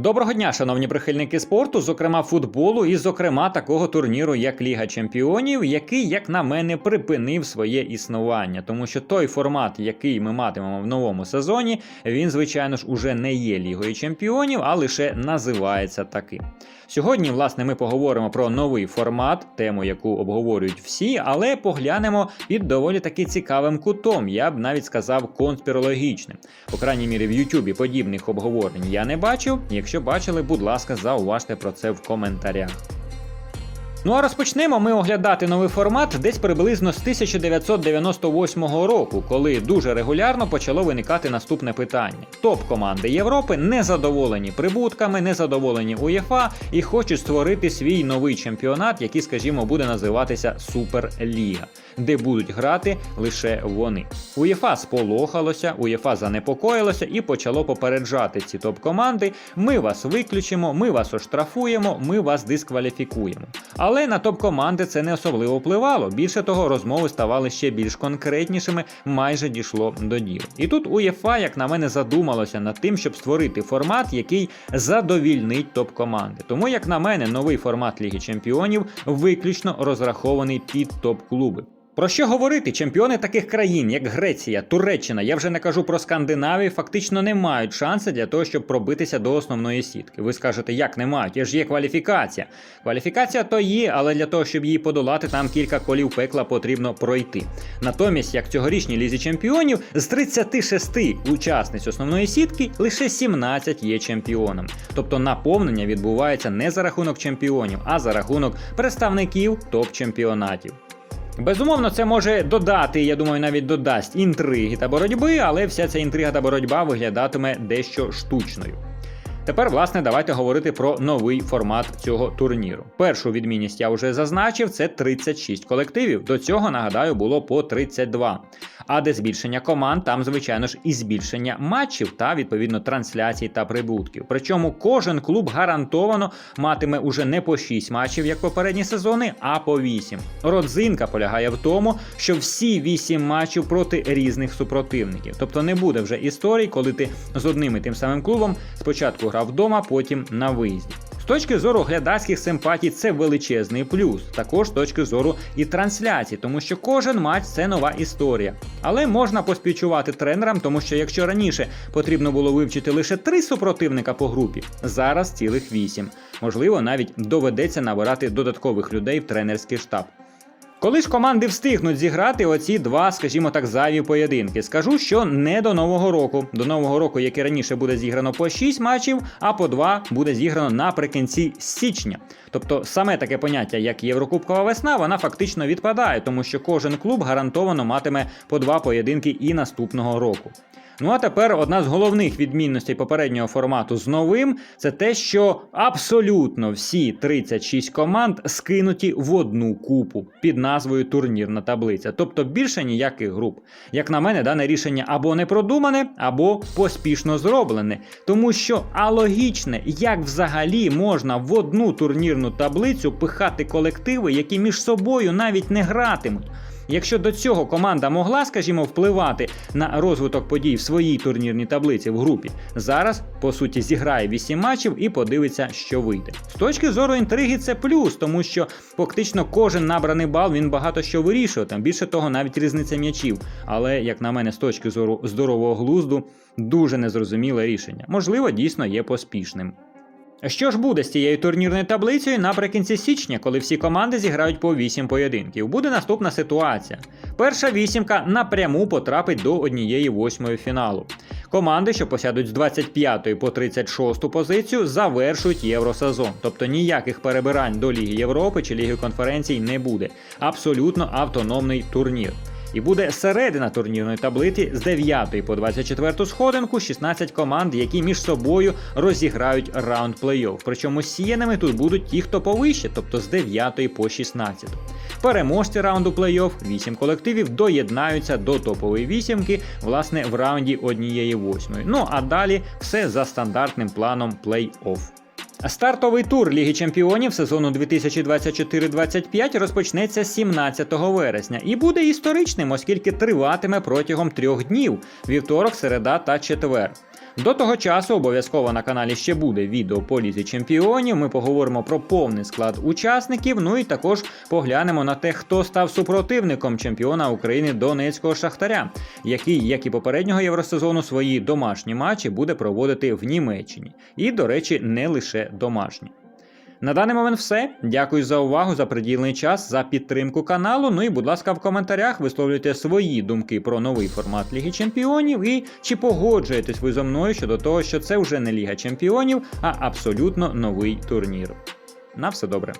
Доброго дня, шановні прихильники спорту, зокрема футболу, і зокрема такого турніру, як Ліга Чемпіонів, який, як на мене, припинив своє існування, тому що той формат, який ми матимемо в новому сезоні, він, звичайно ж, уже не є Лігою Чемпіонів, а лише називається таким. Сьогодні, власне, ми поговоримо про новий формат, тему, яку обговорюють всі, але поглянемо під доволі таки цікавим кутом, я б навіть сказав конспірологічним. По крайній мірі, в Ютубі подібних обговорень я не бачив. Бачили, будь ласка, зауважте про це в коментарях. Ну а розпочнемо ми оглядати новий формат десь приблизно з 1998 року, коли дуже регулярно почало виникати наступне питання: топ-команди Європи не задоволені прибутками, не задоволені УЄФА і хочуть створити свій новий чемпіонат, який, скажімо, буде називатися Суперліга, де будуть грати лише вони. УЄФА сполохалося, УЄФА занепокоїлося і почало попереджати ці топ-команди: ми вас виключимо, ми вас оштрафуємо, ми вас дискваліфікуємо. Але на топ-команди це не особливо впливало. Більше того, розмови ставали ще більш конкретнішими, майже дійшло до діла. І тут УЄФА, як на мене, задумалося над тим, щоб створити формат, який задовільнить топ-команди. Тому, як на мене, новий формат Ліги Чемпіонів виключно розрахований під топ-клуби. Про що говорити? Чемпіони таких країн, як Греція, Туреччина, я вже не кажу про Скандинавію, фактично не мають шанси для того, щоб пробитися до основної сітки. Ви скажете, як не мають? Я ж є кваліфікація. Кваліфікація то є, але для того, щоб її подолати, там кілька колів пекла потрібно пройти. Натомість, як цьогорічній лізі чемпіонів, з 36 учасниць основної сітки лише 17 є чемпіоном. Тобто наповнення відбувається не за рахунок чемпіонів, а за рахунок представників топ-чемпіонатів. Безумовно, це може додати, я думаю, навіть додасть інтриги та боротьби, але вся ця інтрига та боротьба виглядатиме дещо штучною. Тепер, власне, давайте говорити про новий формат цього турніру. Першу відмінність я вже зазначив, це 36 колективів. До цього, нагадаю, було по 32. А де збільшення команд, там, звичайно ж, і збільшення матчів та відповідно трансляцій та прибутків. Причому кожен клуб гарантовано матиме уже не по 6 матчів, як попередні сезони, а по 8. Родзинка полягає в тому, що всі 8 матчів проти різних супротивників. Тобто не буде вже історій, коли ти з одним і тим самим клубом спочатку грав вдома, потім на виїзді. Точки зору глядацьких симпатій це величезний плюс, також з точки зору і трансляцій, тому що кожен матч це нова історія. Але можна поспівчувати тренерам, тому що якщо раніше потрібно було вивчити лише три супротивника по групі, зараз цілих вісім. Можливо, навіть доведеться набирати додаткових людей в тренерський штаб. Коли ж команди встигнуть зіграти оці два, скажімо так, зайві поєдинки, скажу, що не до нового року. До нового року, як і раніше, буде зіграно по 6 матчів, а по 2 буде зіграно наприкінці січня. Тобто саме таке поняття, як Єврокубкова весна, вона фактично відпадає, тому що кожен клуб гарантовано матиме по два поєдинки і наступного року. Ну а тепер одна з головних відмінностей попереднього формату з новим це те, що абсолютно всі 36 команд скинуті в одну купу під назвою турнірна таблиця, тобто більше ніяких груп. Як на мене, дане рішення або не продумане, або поспішно зроблене, тому що алогічне, як взагалі можна в одну турнірну таблицю пихати колективи, які між собою навіть не гратимуть. Якщо до цього команда могла, скажімо, впливати на розвиток подій в своїй турнірній таблиці в групі, зараз по суті зіграє 8 матчів і подивиться, що вийде. З точки зору інтриги, це плюс, тому що фактично кожен набраний бал він багато що вирішує. Там більше того, навіть різниця м'ячів. Але як на мене, з точки зору здорового глузду, дуже незрозуміле рішення. Можливо, дійсно є поспішним. Що ж буде з цією турнірною таблицею наприкінці січня, коли всі команди зіграють по 8 поєдинків? Буде наступна ситуація. Перша вісімка напряму потрапить до однієї восьмої фіналу. Команди, що посядуть з 25 по 36 позицію, завершують євросезон. Тобто ніяких перебирань до Ліги Європи чи Ліги конференцій не буде. Абсолютно автономний турнір. І буде середина турнірної таблиці з 9 по 24 сходинку 16 команд, які між собою розіграють раунд плей-офф. Причому сіяними тут будуть ті, хто повище, тобто з 9 по 16. Переможці раунду плей-офф 8 колективів доєднаються до топової вісімки, власне, в раунді однієї восьмої. Ну а далі все за стандартним планом плей-офф. Стартовий тур Ліги Чемпіонів сезону 2024-25 розпочнеться 17 вересня і буде історичним, оскільки триватиме протягом трьох днів вівторок, середа та четвер. До того часу обов'язково на каналі ще буде відео по лізі чемпіонів. Ми поговоримо про повний склад учасників. Ну і також поглянемо на те, хто став супротивником чемпіона України Донецького Шахтаря, який, як і попереднього євросезону, свої домашні матчі буде проводити в Німеччині. І, до речі, не лише домашні. На даний момент все. Дякую за увагу, за приділений час, за підтримку каналу. Ну і, будь ласка, в коментарях висловлюйте свої думки про новий формат Ліги Чемпіонів і чи погоджуєтесь ви зо мною щодо того, що це вже не Ліга Чемпіонів, а абсолютно новий турнір. На все добре.